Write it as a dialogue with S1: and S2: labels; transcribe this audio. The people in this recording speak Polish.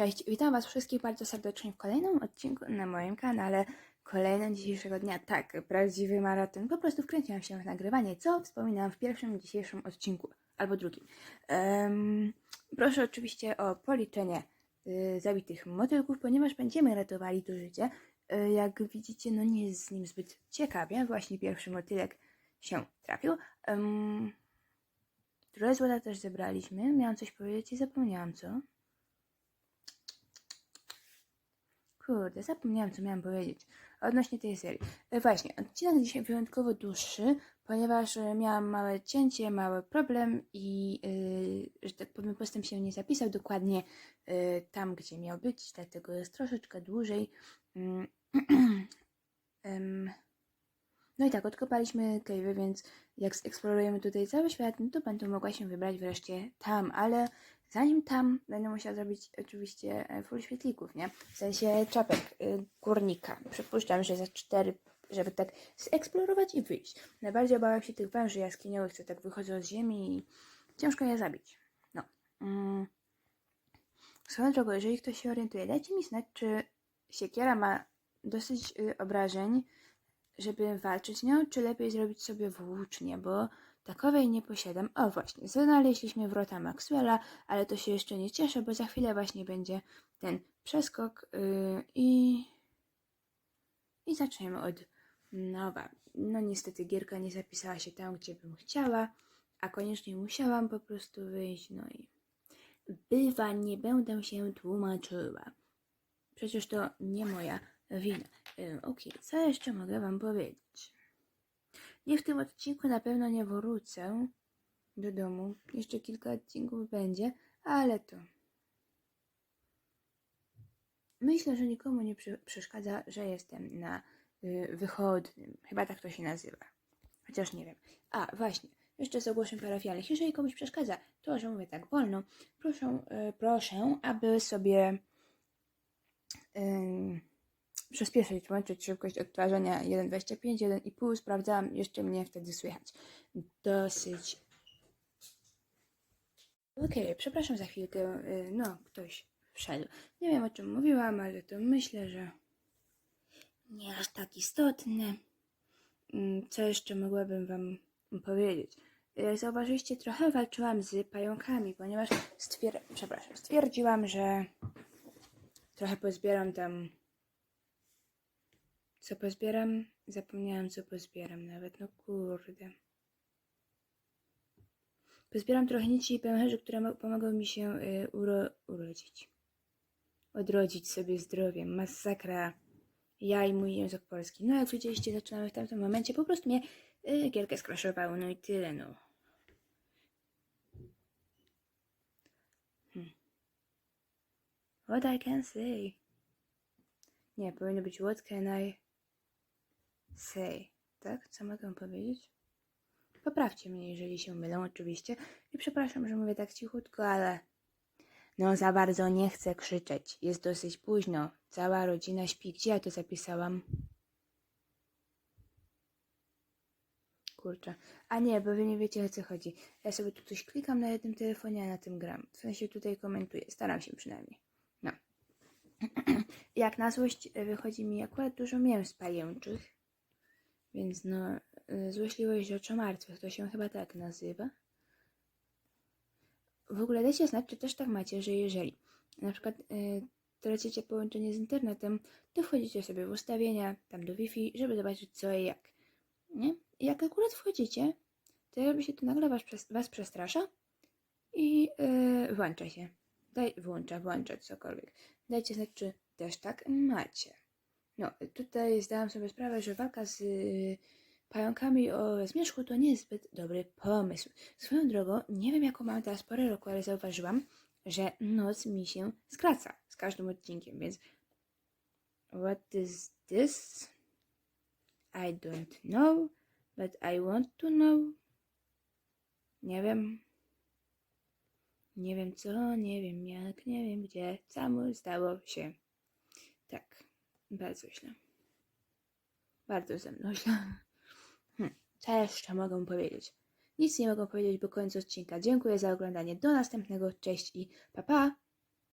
S1: Cześć, witam Was wszystkich bardzo serdecznie w kolejnym odcinku na moim kanale. Kolejnym dzisiejszego dnia. Tak, prawdziwy maraton. Po prostu wkręciłam się w nagrywanie, co wspominałam w pierwszym dzisiejszym odcinku, albo drugim. Em, proszę oczywiście o policzenie y, zabitych motylków, ponieważ będziemy ratowali to życie. Y, jak widzicie, no nie jest z nim zbyt ciekawie. Właśnie pierwszy motylek się trafił. Um, trochę złota też zebraliśmy. Miałam coś powiedzieć i zapomniałam, co? Kurde, zapomniałam, co miałam powiedzieć odnośnie tej serii. E, właśnie, odcinek dzisiaj wyjątkowo dłuższy, ponieważ e, miałam małe cięcie, mały problem i, e, że tak powiem, postęp się nie zapisał dokładnie e, tam, gdzie miał być, dlatego jest troszeczkę dłużej. Mm, no i tak, odkopaliśmy cave'y, więc jak zeksplorujemy tutaj cały świat, no to będę mogła się wybrać wreszcie tam, ale zanim tam będę musiała zrobić oczywiście e, full świetlików, nie? W sensie czapek y, górnika. Przypuszczam, że za cztery, żeby tak zeksplorować i wyjść. Najbardziej obawiam się tych węży jaskiniowych, co tak wychodzą z ziemi i ciężko je zabić. No. Mm. Swoją drogą, jeżeli ktoś się orientuje, dajcie mi znać, czy siekiera ma dosyć y, obrażeń, żeby walczyć nią, czy lepiej zrobić sobie włócznię, bo takowej nie posiadam. O właśnie, znaleźliśmy wrota Maxwella, ale to się jeszcze nie cieszę, bo za chwilę właśnie będzie ten przeskok yy, i i zaczniemy od nowa. No niestety gierka nie zapisała się tam, gdzie bym chciała, a koniecznie musiałam po prostu wyjść, no i bywa, nie będę się tłumaczyła. Przecież to nie moja wina. Ym, Okej, co jeszcze mogę wam powiedzieć? Nie w tym odcinku na pewno nie wrócę do domu. Jeszcze kilka odcinków będzie, ale to. Myślę, że nikomu nie przeszkadza, że jestem na y, wychodnym. Chyba tak to się nazywa. Chociaż nie wiem. A, właśnie. Jeszcze z ogłoszeń parafialnych. Jeżeli komuś przeszkadza to, że mówię tak wolno, proszę, y, proszę aby sobie ym, przyspieszyć, włączyć szybkość odtwarzania 1.25, 1.5. Sprawdzałam, jeszcze mnie wtedy słychać. Dosyć. Okej, przepraszam za chwilkę. y, No, ktoś wszedł. Nie wiem o czym mówiłam, ale to myślę, że nie aż tak istotne. Mm, Co jeszcze mogłabym Wam powiedzieć? Jak zauważyliście, trochę walczyłam z pająkami, ponieważ stwier... przepraszam, stwierdziłam, że trochę pozbieram tam. Co pozbieram? Zapomniałam, co pozbieram nawet. No kurde. Pozbieram trochę nici i pęcherzy, które mo- pomogą mi się y, uro... urodzić. Odrodzić sobie zdrowiem. Masakra. Ja i mój język polski. No jak widzieliście, zaczynamy w tamtym momencie. Po prostu mnie y, gierkę skraszowało. No i tyle, no. Hmm. What I can say. Nie, powinno być what can I say. Tak? Co mogę powiedzieć? Poprawcie mnie, jeżeli się mylę, oczywiście. I przepraszam, że mówię tak cichutko, ale no za bardzo nie chcę krzyczeć. Jest dosyć późno. Cała rodzina śpi. Gdzie ja to zapisałam? Kurczę. A nie, bo wy nie wiecie o co chodzi. Ja sobie tu coś klikam na jednym telefonie, a na tym gram. W sensie tutaj komentuję. Staram się przynajmniej. No. Jak na złość wychodzi mi akurat dużo mięs pajęczych. Więc no, y, złośliwość rzeczy martwych, to się chyba tak nazywa. W ogóle dajcie znać, czy też tak macie, że jeżeli na przykład y, tracicie połączenie z internetem, to wchodzicie sobie w ustawienia, tam do Wi-Fi, żeby zobaczyć co i jak. Nie? I jak akurat wchodzicie, to jakby się to nagle was, was przestrasza i y, włącza się. Daj, włącza, włącza, cokolwiek. Dajcie znać, czy też tak macie. No, tutaj zdałam sobie sprawę, że walka z y, pająkami o zmierzchu to nie jest zbyt dobry pomysł. Swoją drogą, nie wiem jaką mam teraz porę roku, ale zauważyłam, że noc mi się skraca z każdym odcinkiem, więc what is this? I don't know, but I want to know. Nie wiem. Nie wiem co, nie wiem jak, nie wiem gdzie. Samo stało się. Tak. Bardzo źle. Bardzo ze mną źle. Hm. Co jeszcze mogę powiedzieć? Nic nie mogę powiedzieć, bo koniec odcinka. Dziękuję za oglądanie. Do następnego. Cześć i pa pa!